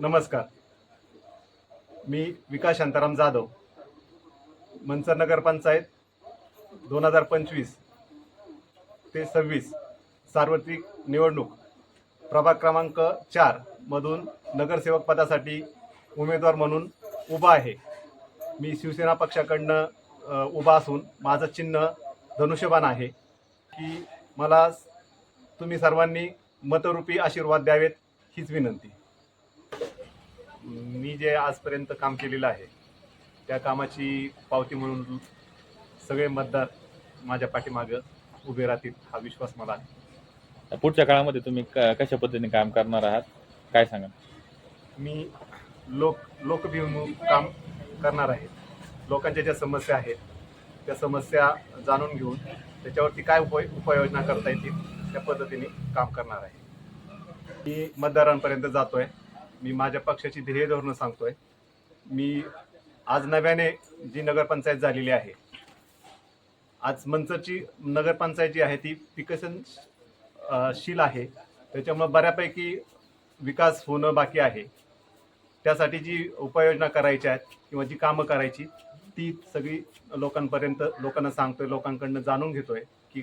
नमस्कार. मी विकास शांताराम जाधव मंचर नगरपंचायत दोन हजार पंचवीस ते सव्वीस सार्वत्रिक निवडणूक प्रभाग क्रमांक चार मधून नगरसेवक पदासाठी उमेदवार म्हणून उभा आहे. मी शिवसेना पक्षाकडनं उभा असून माझं चिन्ह धनुष्यबाण आहे की मला तुम्ही सर्वांनी मतरूपी आशीर्वाद द्यावेत हीच विनंती. मी जे आजपर्यंत काम केलेलं आहे त्या कामाची पावती म्हणून सगळे मतदार माझ्या पाठीमागं उभे राहतील हा विश्वास मला आहे. पुढच्या काळामध्ये तुम्ही कशा पद्धतीने काम करणार आहात काय सांगा मी लोक लोकभिमुख काम करणार आहे. लोकांच्या ज्या समस्या आहेत त्या समस्या जाणून घेऊन त्याच्यावरती काय उपाय उपाययोजना करता येतील त्या पद्धतीने काम करणार आहे. मी मतदारांपर्यंत जातोय. मी माझ्या पक्षाची ध्येय धोरणं सांगतोय. मी आज नव्याने जी नगरपंचायत झालेली आहे आज मंचरची नगरपंचायत जी आहे ती विकसनशील आहे. त्याच्यामुळे बऱ्यापैकी विकास होणं बाकी आहे. त्यासाठी जी उपाययोजना करायच्या आहेत किंवा जी कामं करायची ती सगळी लोकांपर्यंत लोकांना सांगतोय लोकांकडनं जाणून घेतोय की